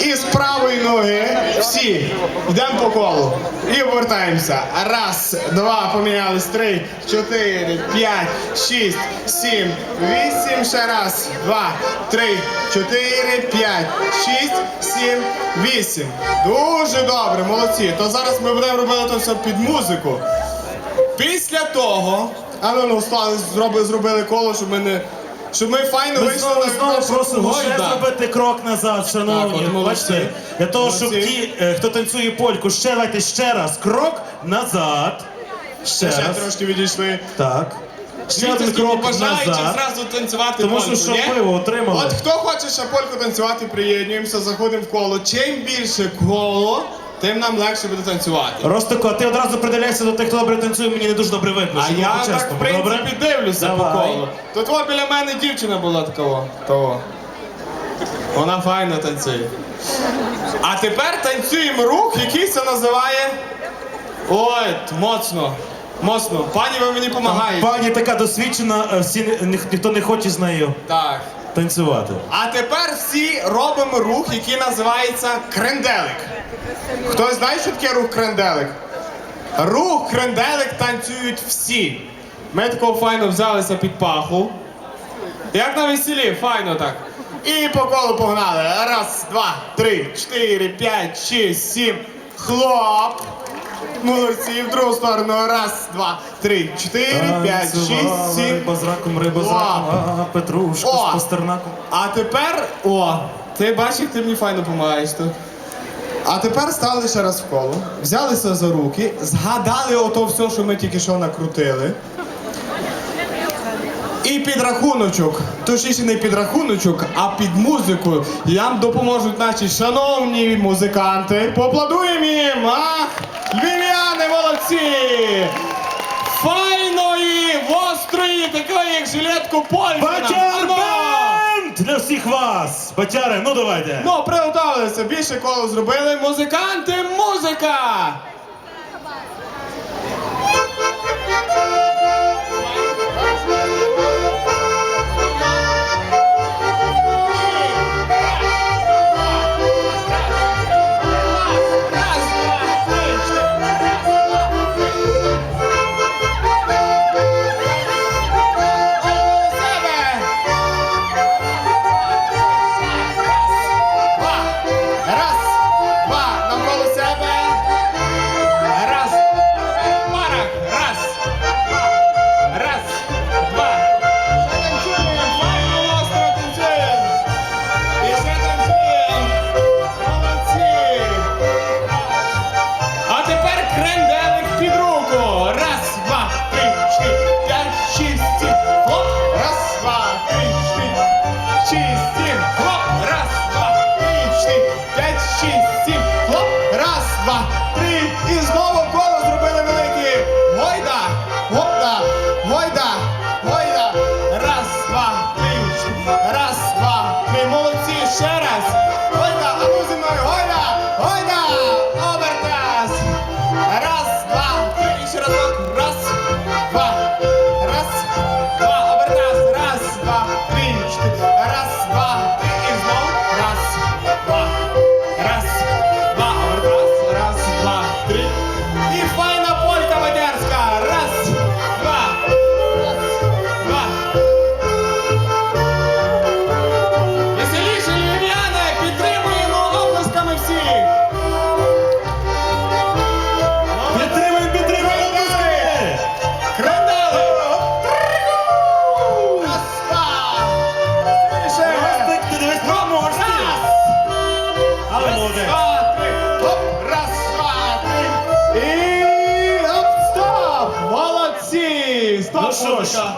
І з правої ноги всі йдемо по колу. І обертаємося. Раз, два, помінялись, три, чотири, п'ять, шість, сім, вісім. Ще раз. Два, три, чотири, п'ять, шість, сім, вісім. Дуже добре, молодці. То зараз ми будемо робити то все під музику. Після того, а ну ну зробили, зробили коло, щоб ми не. Щоб ми файно Ми вийшли знову, на знову нашу просимо ще зробити крок назад, шановні. Так, от молодці. Бачите, для того, щоб Молодці. ті, е, хто танцює польку, ще давайте ще раз. Крок назад. Ще Ще раз. трошки відійшли. Так. Ще один крок бажаючих назад. зразу танцювати Тому що польку, щоб ні? його отримали. От хто хоче ще польку танцювати, приєднуємося, заходимо в коло. Чим більше коло, тим нам легше буде танцювати. Ростико, а ти одразу приділяйся до тих, хто добре танцює, мені не дуже добре видно. А я так, в принципі, дивлюся по Давай. колу. Тут от біля мене дівчина була такого. того. Вона файно танцює. А тепер танцюємо рух, який це називає. Ой, моцно. Моцно. Пані, ви мені допомагаєте. Пані така досвідчена, е, всі ні- ніхто не хоче з нею Так. Танцювати. А тепер всі робимо рух, який називається кренделик. Хтось знає, що таке рух кренделик? Рух кренделик танцюють всі. Ми такого файно взялися під паху. Як на весіллі, файно так. І по колу погнали. Раз, два, три, чотири, п'ять, шість, сім. Хлоп. Молодці, в другу сторону. Раз, два, три, чотири, п'ять, шість, сім. Риба з раком, риба з раком, а, петрушка О. з пастернаком. А тепер, о, ти бачиш, як ти мені файно допомагаєш тут. А тепер стали ще раз в коло, взялися за руки, згадали ото все, що ми тільки що накрутили. І під рахуночок, точніше не під рахуночок, а під музику нам допоможуть наші шановні музиканти. Поаплодуємо їм! Ах, молодці! Файної, вострої, такої, як жилетку! Бачар бенд для всіх вас! Бачари, ну давайте! Ну, приготувалися, більше коло зробили. Музиканти, музика! Три. І знову коло зробили великі. Гойда. Гопда. Гойда. Гойда. Раз, два, три. Раз, два, три. Молодці. Ще раз. Гойда. А ну зі мною. Гойда. Гойда. Молодець! два, три! Хоп! Раз, два, три! І... Оп, стоп! Молодці! Стоп, Ну що ж, музика!